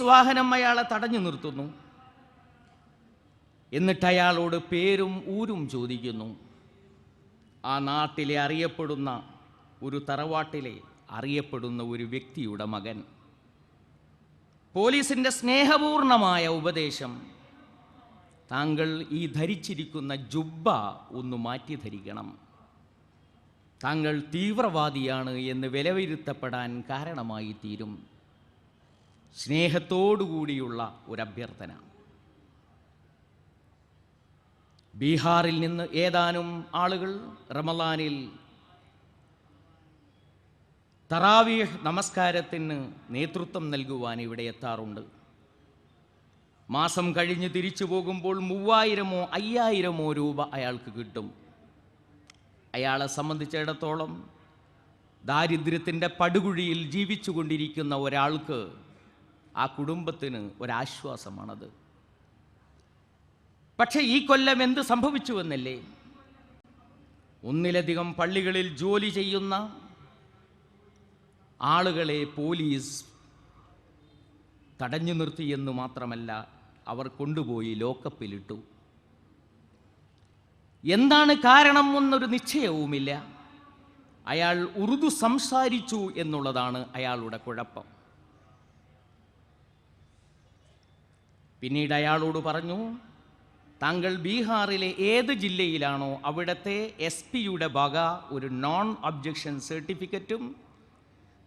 വാഹനം അയാളെ തടഞ്ഞു നിർത്തുന്നു. എന്നിട്ട് അയാളോട് പേരും ഊരും ചോദിക്കുന്നു. ആ നാട്ടിലെ അറിയപ്പെടുന്ന ഒരു തറവാട്ടിലെ അറിയപ്പെടുന്ന ഒരു വ്യക്തിയുടെ മകൻ. പോലീസിന്റെ സ്നേഹപൂർണമായ ഉപദേശം താങ്കൾ ഈ ധരിച്ചിരിക്കുന്ന ജുബ്ബ ഒന്ന് മാറ്റി ധരിക്കണം. താങ്കൾ തീവ്രവാദിയാണ് എന്ന് വിലയിരുത്തപ്പെടാൻ കാരണമായി തീരും. സ്നേഹത്തോടുകൂടിയുള്ള ഒരു അഭ്യർത്ഥന ബീഹാറിൽ നിന്ന് ഏതാനും ആളുകൾ റമലാനിൽ തറാവീഹ് നമസ്കാരത്തിന് നേതൃത്വം നൽകുവാൻ ഇവിടെ എത്താറുണ്ട്. മാസം കഴിഞ്ഞ് തിരിച്ചു പോകുമ്പോൾ മൂവായിരമോ അയ്യായിരമോ രൂപ അയാൾക്ക് കിട്ടും. അയാളെ സംബന്ധിച്ചിടത്തോളം ദാരിദ്ര്യത്തിന്റെ പടുകുഴിയിൽ ജീവിച്ചു കൊണ്ടിരിക്കുന്ന ഒരാൾക്ക് ആ കുടുംബത്തിന് ഒരാശ്വാസമാണത്. പക്ഷേ ഈ കൊല്ലം എന്ത് സംഭവിച്ചുവെന്നല്ലേ? ഒന്നിലധികം പള്ളികളിൽ ജോലി ചെയ്യുന്ന ആളുകളെ പോലീസ് തടഞ്ഞു നിർത്തിയെന്ന് മാത്രമല്ല അവർ കൊണ്ടുപോയി ലോക്കപ്പിലിട്ടു. എന്താണ് കാരണം എന്നൊരു നിശ്ചയവുമില്ല. അയാൾ ഉറുദു സംസാരിച്ചു എന്നുള്ളതാണ് അയാളുടെ കുഴപ്പം. പിന്നീട് അയാളോട് പറഞ്ഞു താങ്കൾ ബീഹാറിലെ ഏത് ജില്ലയിലാണോ അവിടുത്തെ എസ് പിയുടെ വക ഒരു നോൺ ഒബ്ജക്ഷൻ സർട്ടിഫിക്കറ്റും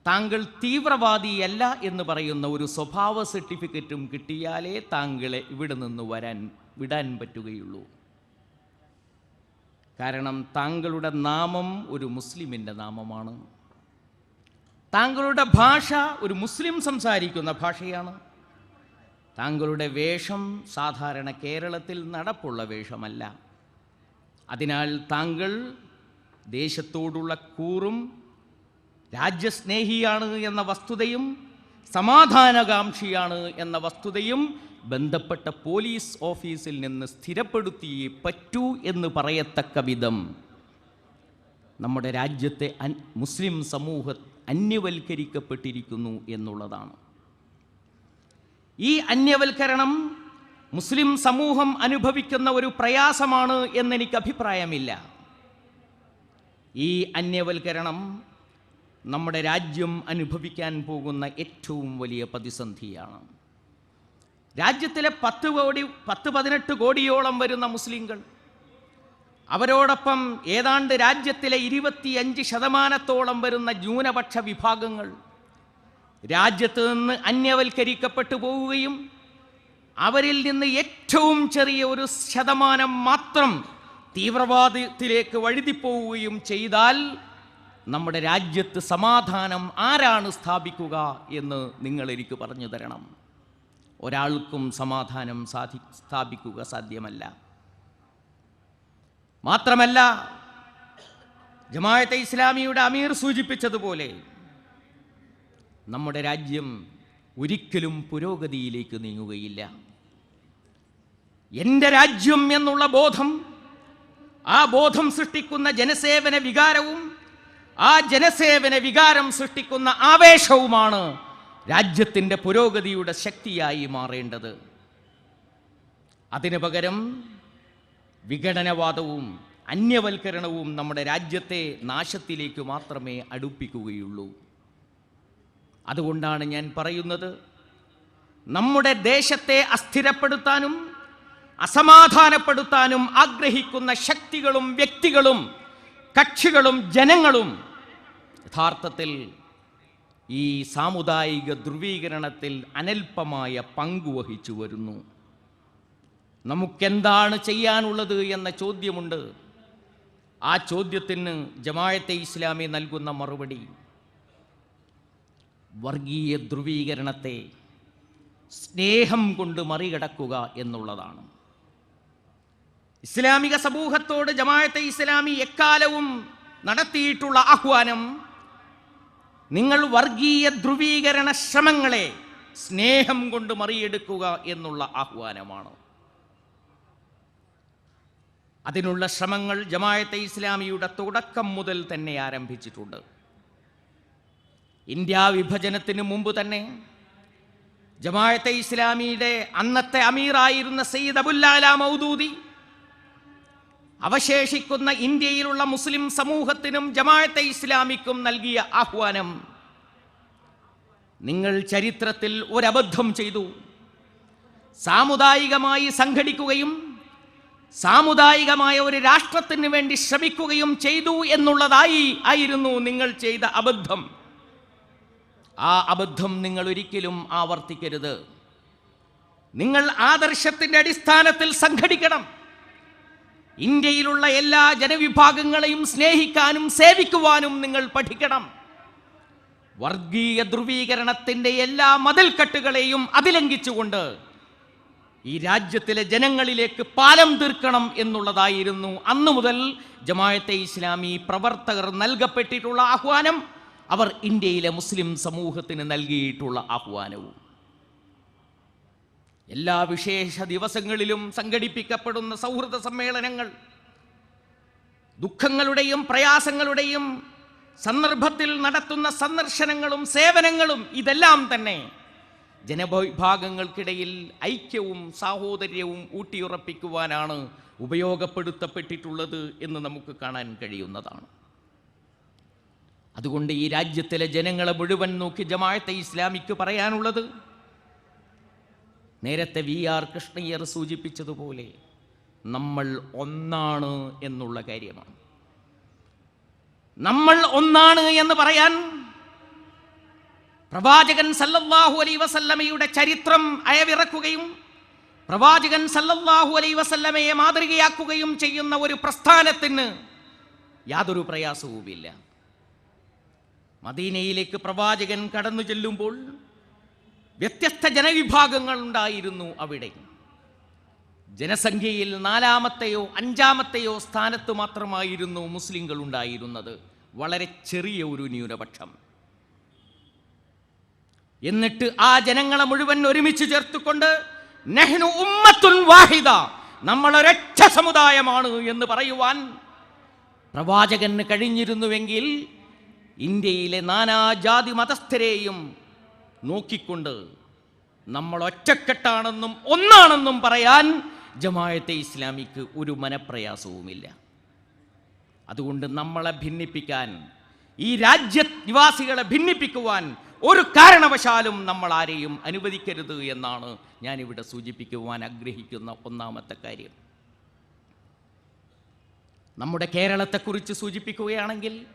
താങ്കൾ തീവ്രവാദിയല്ല എന്ന് പറയുന്ന ഒരു സ്വഭാവ സർട്ടിഫിക്കറ്റും കിട്ടിയാലേ താങ്കളെ ഇവിടെ നിന്ന് വരാൻ വിടാൻ പറ്റുകയുള്ളൂ. കാരണം താങ്കളുടെ നാമം ഒരു മുസ്ലിമിന്റെ നാമമാണ്. താങ്കളുടെ ഭാഷ ഒരു മുസ്ലിം സംസാരിക്കുന്ന ഭാഷയാണ്. താങ്കളുടെ വേഷം സാധാരണ കേരളത്തിൽ നടപ്പുള്ള വേഷമല്ല. അതിനാൽ താങ്കൾ ദേശത്തോടുള്ള കൂറും രാജ്യസ്നേഹിയാണ് എന്ന വസ്തുതയും സമാധാനകാംക്ഷിയാണ് എന്ന വസ്തുതയും ബന്ധപ്പെട്ട പോലീസ് ഓഫീസിൽ നിന്ന് സ്ഥിരപ്പെടുത്തിയേ പറ്റൂ എന്ന് പറയത്തക്ക വിധം നമ്മുടെ രാജ്യത്തെ മുസ്ലിം സമൂഹ അന്യവൽക്കരിക്കപ്പെട്ടിരിക്കുന്നു എന്നുള്ളതാണ്. ഈ അന്യവൽക്കരണം മുസ്ലിം സമൂഹം അനുഭവിക്കുന്ന ഒരു പ്രയാസമാണ് എന്നെനിക്ക് അഭിപ്രായമില്ല ഈ അന്യവൽക്കരണം നമ്മുടെ രാജ്യം അനുഭവിക്കാൻ പോകുന്ന ഏറ്റവും വലിയ പ്രതിസന്ധിയാണ്. രാജ്യത്തിലെ പത്ത് കോടി പത്ത് പതിനെട്ട് കോടിയോളം വരുന്ന മുസ്ലിങ്ങൾ അവരോടൊപ്പം ഏതാണ്ട് രാജ്യത്തിലെ ഇരുപത്തിയഞ്ച് ശതമാനത്തോളം വരുന്ന ന്യൂനപക്ഷ വിഭാഗങ്ങൾ രാജ്യത്ത് നിന്ന് അന്യവൽക്കരിക്കപ്പെട്ടു പോവുകയും അവരിൽ നിന്ന് ഏറ്റവും ചെറിയ ഒരു ശതമാനം മാത്രം തീവ്രവാദത്തിലേക്ക് വഴുതിപ്പോവുകയും ചെയ്താൽ നമ്മുടെ രാജ്യത്ത് സമാധാനം ആരാണ് സ്ഥാപിക്കുക എന്ന് നിങ്ങൾ എനിക്ക് പറഞ്ഞു തരണം. ഒരാൾക്കും സമാധാനം സാധി സ്ഥാപിക്കുക സാധ്യമല്ല. മാത്രമല്ല ജമായത്തെ ഇസ്ലാമിയുടെ അമീർ സൂചിപ്പിച്ചതുപോലെ നമ്മുടെ രാജ്യം ഒരിക്കലും പുരോഗതിയിലേക്ക് നീങ്ങുകയില്ല. എന്റെ രാജ്യം എന്നുള്ള ബോധം ആ ബോധം സൃഷ്ടിക്കുന്ന ജനസേവന വികാരവും ആ ജനസേവന വികാരം സൃഷ്ടിക്കുന്ന ആവേശവുമാണ് രാജ്യത്തിന്റെ പുരോഗതിയുടെ ശക്തിയായി മാറേണ്ടത്. അതിനു പകരം വിഘടനവാദവും അന്യവൽക്കരണവും നമ്മുടെ രാജ്യത്തെ നാശത്തിലേക്ക് മാത്രമേ അടുപ്പിക്കുകയുള്ളൂ. അതുകൊണ്ടാണ് ഞാൻ പറയുന്നത്. നമ്മുടെ ദേശത്തെ അസ്ഥിരപ്പെടുത്താനും അസമാധാനപ്പെടുത്താനും ആഗ്രഹിക്കുന്ന ശക്തികളും വ്യക്തികളും കക്ഷികളും ജനങ്ങളും യഥാർത്ഥത്തിൽ ഈ സാമുദായിക ധ്രുവീകരണത്തിൽ അനൽപമായ പങ്കുവഹിച്ചു വരുന്നു. നമുക്കെന്താണ് ചെയ്യാനുള്ളത് എന്ന ചോദ്യമുണ്ട്. ആ ചോദ്യത്തിന് ജമായത്തെ ഇസ്ലാമി നൽകുന്ന മറുപടി വർഗീയ ധ്രുവീകരണത്തെ സ്നേഹം കൊണ്ട് മറികടക്കുക എന്നുള്ളതാണ്. ഇസ്ലാമിക സമൂഹത്തോട് ജമായത്തെ ഇസ്ലാമി എക്കാലവും നടത്തിയിട്ടുള്ള ആഹ്വാനം നിങ്ങൾ വർഗീയ ധ്രുവീകരണ ശ്രമങ്ങളെ സ്നേഹം കൊണ്ട് മറിയെടുക്കുക എന്നുള്ള ആഹ്വാനമാണ്. അതിനുള്ള ശ്രമങ്ങൾ ജമായത്തെ ഇസ്ലാമിയുടെ തുടക്കം മുതൽ തന്നെ ആരംഭിച്ചിട്ടുണ്ട്. ഇന്ത്യ വിഭജനത്തിന് മുമ്പ് തന്നെ ജമാഅത്തെ ഇസ്ലാമിയുടെ അന്നത്തെ അമീറായിരുന്ന സയ്യിദ് അബുല്ലാല മൗദൂദി അവശേഷിക്കുന്ന ഇന്ത്യയിലുള്ള മുസ്ലിം സമൂഹത്തിനും ജമാഅത്തെ ഇസ്ലാമിക്കും നൽകിയ ആഹ്വാനം നിങ്ങൾ ചരിത്രത്തിൽ ഒരബദ്ധം ചെയ്തു. സാമുദായികമായി സംഘടിക്കുകയും സാമുദായികമായ ഒരു രാഷ്ട്രത്തിന് വേണ്ടി ശ്രമിക്കുകയും ചെയ്തു എന്നുള്ളതായി ആയിരുന്നു നിങ്ങൾ ചെയ്ത അബദ്ധം. ആ അബദ്ധം നിങ്ങൾ ഒരിക്കലും ആവർത്തിക്കരുത്. നിങ്ങൾ ആദർശത്തിന്റെ അടിസ്ഥാനത്തിൽ സംഘടിക്കണം. ഇന്ത്യയിലുള്ള എല്ലാ ജനവിഭാഗങ്ങളെയും സ്നേഹിക്കാനും സേവിക്കുവാനും നിങ്ങൾ പഠിക്കണം. വർഗീയ ധ്രുവീകരണത്തിന്റെ എല്ലാ മതിൽക്കെട്ടുകളെയും അതിലംഘിച്ചുകൊണ്ട് ഈ രാജ്യത്തിലെ ജനങ്ങളിലേക്ക് പാലം തീർക്കണം എന്നുള്ളതായിരുന്നു അന്നു മുതൽ ജമായത്തെ ഇസ്ലാമി പ്രവർത്തകർ നൽകപ്പെട്ടിട്ടുള്ള ആഹ്വാനം. അവർ ഇന്ത്യയിലെ മുസ്ലിം സമൂഹത്തിന് നൽകിയിട്ടുള്ള ആഹ്വാനവും. എല്ലാ വിശേഷ ദിവസങ്ങളിലും സംഘടിപ്പിക്കപ്പെടുന്ന സൗഹൃദ സമ്മേളനങ്ങൾ ദുഃഖങ്ങളുടെയും പ്രയാസങ്ങളുടെയും സന്ദർഭത്തിൽ നടത്തുന്ന സന്ദർശനങ്ങളും സേവനങ്ങളും ഇതെല്ലാം തന്നെ ജനവിഭാഗങ്ങൾക്കിടയിൽ ഐക്യവും സാഹോദര്യവും ഊട്ടിയുറപ്പിക്കുവാനാണ് ഉപയോഗപ്പെടുത്തപ്പെട്ടിട്ടുള്ളത് എന്ന് നമുക്ക് കാണാൻ കഴിയുന്നതാണ്. അതുകൊണ്ട് ഈ രാജ്യത്തിലെ ജനങ്ങളെ മുഴുവൻ നോക്കി ജമാഅത്തെ ഇസ്ലാമിക്ക് പറയാനുള്ളത് നേരത്തെ വി ആർ കൃഷ്ണയ്യർ സൂചിപ്പിച്ചതുപോലെ നമ്മൾ ഒന്നാണ് എന്നുള്ള കാര്യമാണ്. നമ്മൾ ഒന്നാണ് എന്ന് പറയാൻ പ്രവാചകൻ സല്ലല്ലാഹു അലൈ വസല്ലമയുടെ ചരിത്രം അയവിറക്കുകയും പ്രവാചകൻ സല്ലല്ലാഹു അലൈ വസല്ലമയെ മാതൃകയാക്കുകയും ചെയ്യുന്ന ഒരു പ്രസ്ഥാനത്തിന് യാതൊരു പ്രയാസവുമില്ല. മദീനയിലേക്ക് പ്രവാചകൻ കടന്നു ചെല്ലുമ്പോൾ വ്യത്യസ്ത ജനവിഭാഗങ്ങൾ ഉണ്ടായിരുന്നു അവിടെ. ജനസംഖ്യയിൽ നാലാമത്തെയോ അഞ്ചാമത്തെയോ സ്ഥാനത്ത് മാത്രമായിരുന്നു മുസ്ലിങ്ങൾ ഉണ്ടായിരുന്നത്. വളരെ ചെറിയ ഒരു ന്യൂനപക്ഷം. എന്നിട്ട് ആ ജനങ്ങളെ മുഴുവൻ ഒരുമിച്ച് ചേർത്തുകൊണ്ട് നെഹ്നു ഉമ്മത്തുൻ വാഹിദ നമ്മൾ ഒരൊറ്റ സമുദായമാണ് എന്ന് പറയുവാൻ പ്രവാചകന് കഴിഞ്ഞിരുന്നുവെങ്കിൽ ഇന്ത്യയിലെ നാനാജാതി മതസ്ഥരെയും നോക്കിക്കൊണ്ട് നമ്മൾ ഒറ്റക്കെട്ടാണെന്നും ഒന്നാണെന്നും പറയാൻ ജമായത്തെ ഇസ്ലാമിക്ക് ഒരു മനപ്രയാസവുമില്ല. അതുകൊണ്ട് നമ്മളെ ഭിന്നിപ്പിക്കാൻ ഈ രാജ്യ നിവാസികളെ ഭിന്നിപ്പിക്കുവാൻ ഒരു കാരണവശാലും നമ്മൾ ആരെയും അനുവദിക്കരുത് എന്നാണ് ഞാനിവിടെ സൂചിപ്പിക്കുവാൻ ആഗ്രഹിക്കുന്ന ഒന്നാമത്തെ കാര്യം. നമ്മുടെ കേരളത്തെക്കുറിച്ച് സൂചിപ്പിക്കുകയാണെങ്കിൽ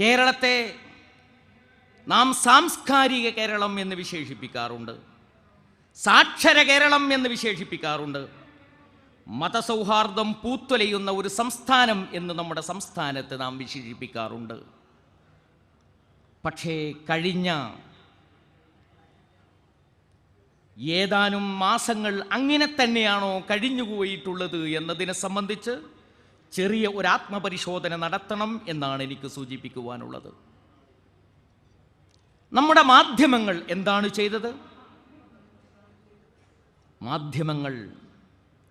കേരളത്തെ നാം സാംസ്കാരിക കേരളം എന്ന് വിശേഷിപ്പിക്കാറുണ്ട് സാക്ഷര കേരളം എന്ന് വിശേഷിപ്പിക്കാറുണ്ട് മതസൗഹാർദ്ദം പൂത്തൊലയുന്ന ഒരു സംസ്ഥാനം എന്ന് നമ്മുടെ സംസ്ഥാനത്ത് നാം വിശേഷിപ്പിക്കാറുണ്ട്. പക്ഷേ കഴിഞ്ഞ ഏതാനും മാസങ്ങൾ അങ്ങനെ തന്നെയാണോ കഴിഞ്ഞുപോയിട്ടുള്ളത് എന്നതിനെ സംബന്ധിച്ച് ചെറിയ ഒരു ആത്മപരിശോധന നടത്തണം എന്നാണ് എനിക്ക് സൂചിപ്പിക്കുവാനുള്ളത്. നമ്മുടെ മാധ്യമങ്ങൾ എന്താണ് ചെയ്തത്? മാധ്യമങ്ങൾ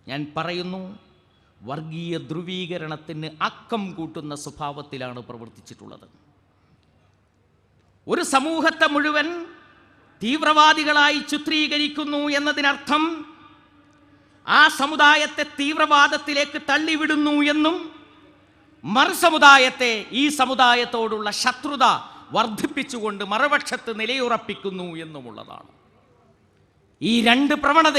ഞാൻ പറയുന്നു വർഗീയ ധ്രുവീകരണത്തിന് അക്കം കൂട്ടുന്ന സ്വഭാവത്തിലാണ് പ്രവർത്തിച്ചിട്ടുള്ളത്. ഒരു സമൂഹത്തെ മുഴുവൻ തീവ്രവാദികളായി ചിത്രീകരിക്കുന്നു എന്നതിനർത്ഥം ആ സമുദായത്തെ തീവ്രവാദത്തിലേക്ക് തള്ളിവിടുന്നു എന്നും മറുസമുദായത്തെ ഈ സമുദായത്തോടുള്ള ശത്രുത വർദ്ധിപ്പിച്ചുകൊണ്ട് മറുപക്ഷത്ത് നിലയുറപ്പിക്കുന്നു എന്നുമുള്ളതാണ്. ഈ രണ്ട് പ്രവണത